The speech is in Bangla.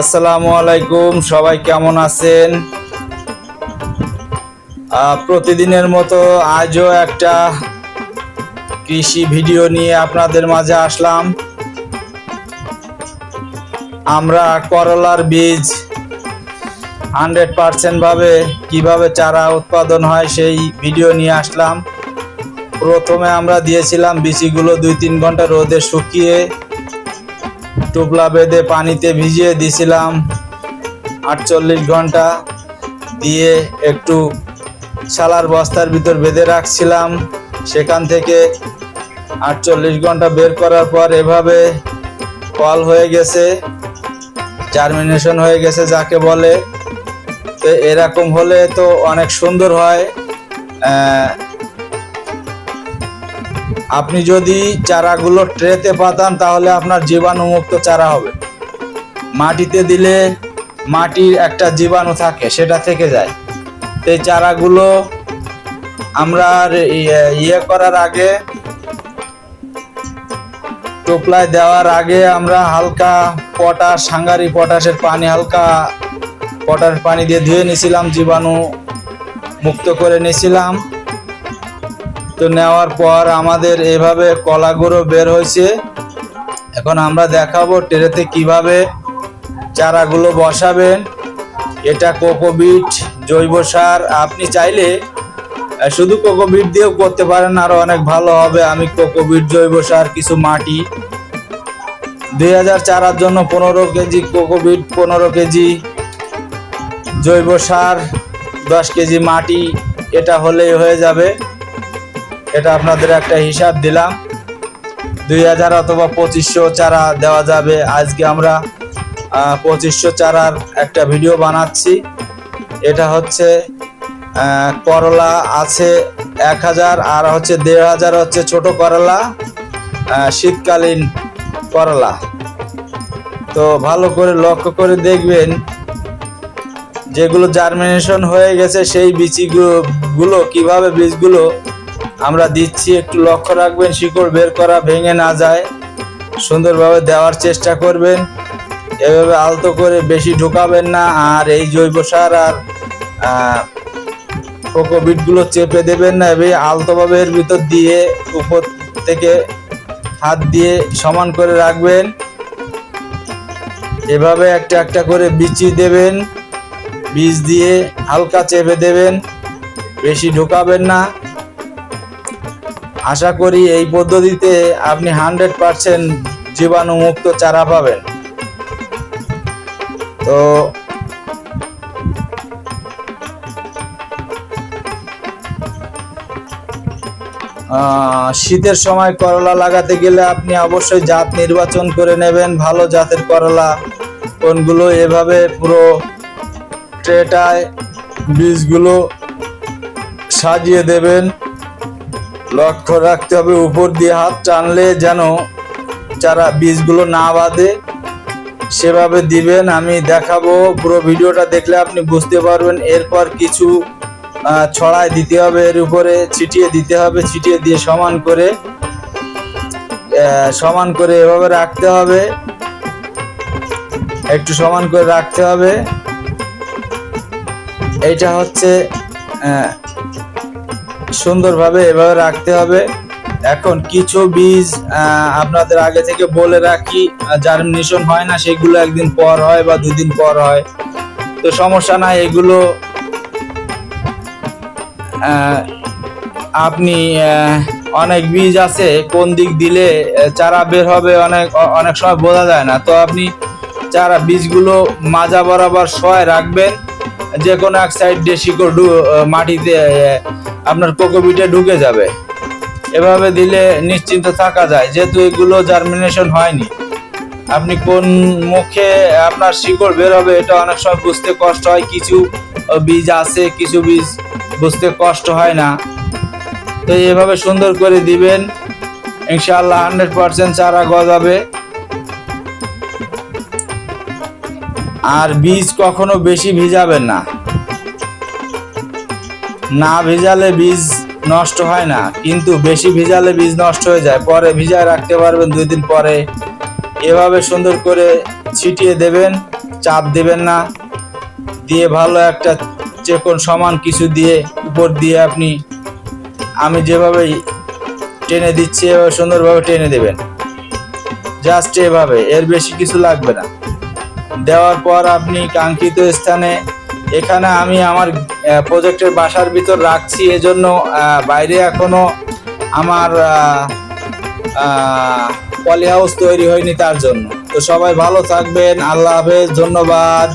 আসসালামু আলাইকুম, সবাই কেমন আছেন? প্রতিদিনের মতো আজও একটা কৃষি ভিডিও নিয়ে আপনাদের মাঝে আসলাম। আমরা করলার বীজ হান্ড্রেড পারসেন্ট ভাবে কীভাবে চারা উৎপাদন হয় সেই ভিডিও নিয়ে আসলাম। প্রথমে আমরা দিয়েছিলাম বিচিগুলো দুই তিন ঘণ্টা রোদে শুকিয়ে টুপলা বেঁধে পানিতে ভিজিয়ে দিয়েছিলাম আটচল্লিশ ঘণ্টা দিয়ে একটু শালার বস্তার ভিতর বেঁধে রাখছিলাম। সেখান থেকে আটচল্লিশ ঘণ্টা বের করার পর এভাবে কল হয়ে গেছে, জার্মিনেশন হয়ে গেছে যাকে বলে। তো এরকম হলে তো অনেক সুন্দর হয়। আপনি যদি চারাগুলো ট্রেতে পাতান, তাহলে আপনার জীবাণুমুক্ত চারা হবে। মাটিতে দিলে মাটির একটা জীবাণু থাকে, সেটা থেকে যায়। এই চারাগুলো আমরা ইয়ে- ইয়ে করার আগে, টোপলায় দেওয়ার আগে আমরা হালকা পটাশ সাঙ্গারি পটাশের পানি, হালকা পটাশ পানি দিয়ে ধুয়ে নিয়েছিলাম, জীবাণু মুক্ত করে নিয়েছিলাম। তো নেওয়ার পর আমাদের এভাবে কলাগুলো বের হয়েছে। এখন আমরা দেখাবো ট্রেতে কীভাবে চারাগুলো বসাবেন। এটা কোকোবিট জৈব সার। আপনি চাইলে শুধু কোকোবিট দিয়েও করতে পারেন আরও অনেক ভালো হবে। আমি কোকোবিট জৈব সার, কিছু মাটি। দুই হাজার চারার জন্য পনেরো কেজি কোকোবিট পনেরো কেজি জৈব সার, দশ কেজি মাটি। এটা হলেই হয়ে যাবে। এটা আপনাদের একটা হিসাব দিলাম। দুই হাজার অথবা পঁচিশশো চারা দেওয়া যাবে। আজকে আমরা পঁচিশশো চারার একটা ভিডিও বানাচ্ছি। এটা হচ্ছে করলা আছে এক হাজার, আর হচ্ছে দেড় হাজার হচ্ছে ছোট করলা শীতকালীন করলা। তো ভালো করে লক্ষ্য করে দেখবেন, যেগুলো জার্মিনেশন হয়ে গেছে, সেই বীজগুলো গুলো কীভাবে বীজগুলো আমরা দিচ্ছি, একটু লক্ষ্য রাখবেন, শিকড় বের করা ভেঙে না যায়। সুন্দরভাবে দেওয়ার চেষ্টা করবেন। এভাবে আলতো করে বেশি ঢোকাবেন না, আর এই জৈব সার আর কোকোবিটগুলো চেপে দেবেন না, এভাবে আলতোভাবে এর ভিতর দিয়ে উপর থেকে হাত দিয়ে সমান করে রাখবেন। এভাবে একটা একটা করে বিচি দেবেন, বীজ দিয়ে হালকা চেপে দেবেন, বেশি ঢোকাবেন না। আশা করি এই পদ্ধতিতে আপনি হান্ড্রেড পারসেন্ট জীবাণুমুক্ত চারা পাবেন। তো শীতের সময় করলা লাগাতে গেলে আপনি অবশ্যই জাত নির্বাচন করে নেবেন, ভালো জাতের করলা কোনগুলো, এভাবে পুরো ট্রেটায় বীজগুলো সাজিয়ে দেবেন। লক্ষ্য রাখতে হবে, উপর দিয়ে হাত টানলে যেন যারা বীজগুলো না বাঁধে, সেভাবে দিবেন। আমি দেখাবো, পুরো ভিডিওটা দেখলে আপনি বুঝতে পারবেন। এরপর কিছু ছড়ায় দিতে হবে, এর উপরে ছিটিয়ে দিতে হবে, ছিটিয়ে দিয়ে সমান করে সমান করে এভাবে রাখতে হবে। একটু সমান করে রাখতে হবে। এইটা হচ্ছে সুন্দরভাবে এভাবে রাখতে হবে। এখন কিছু বীজ আপনাদের আগে থেকে বলে রাখি জার্মিনেশন হয় না, সেগুলো একদিন পর হয় বা দুদিন পর হয়। তো সমস্যা নাই, এগুলো আপনি অনেক বীজ আছে, কোন দিক দিলে চারা বের হবে অনেক অনেক সময় বোঝা যায় না। তো আপনি চারা বীজগুলো মাজা বরাবর সয় রাখবেন যে কোনো এক সাইড শিকড় মাটিতে আপনার কোকোবিটে ঢুকে যাবে। এভাবে দিলে নিশ্চিন্ত থাকা যায়, যেহেতু এগুলো জার্মিনেশন হয়নি। আপনি কোন মুখে আপনার শিকড় বের হবে এটা অনেক সময় বুঝতে কষ্ট হয়, কিছু বীজ আছে, কিছু বীজ বুঝতে কষ্ট হয় না। তো এভাবে সুন্দর করে দিবেন, ইনশাআল্লাহ হান্ড্রেড পার্সেন্ট চারা গজাবে। আর বীজ কখনো বেশি ভিজাবেন না। না ভিজালে বীজ নষ্ট হয় না, কিন্তু বেশি ভিজালে বীজ নষ্ট হয়ে যায়। পরে ভিজায় রাখতে পারবেন, দুই দিন পরে। এভাবে সুন্দর করে ছিটিয়ে দেবেন, চাপ দেবেন না। দিয়ে ভালো একটা যে কোন সমান কিছু দিয়ে, উপর দিয়ে আপনি, আমি যেভাবে টেনে দিচ্ছি, এভাবে সুন্দরভাবে টেনে দেবেন। জাস্ট এভাবে, এর বেশি কিছু লাগবে না। দেওয়ার পর আপনি কাঙ্ক্ষিত স্থানে এখানে আমি আমার প্রজেক্টের বাসার ভিতর রাখছি। এজন্য বাইরে এখনও আমার পলি হাউস তৈরি হয়নি তার জন্য। তো সবাই ভালো থাকবেন। আল্লাহ হাফেজ, ধন্যবাদ।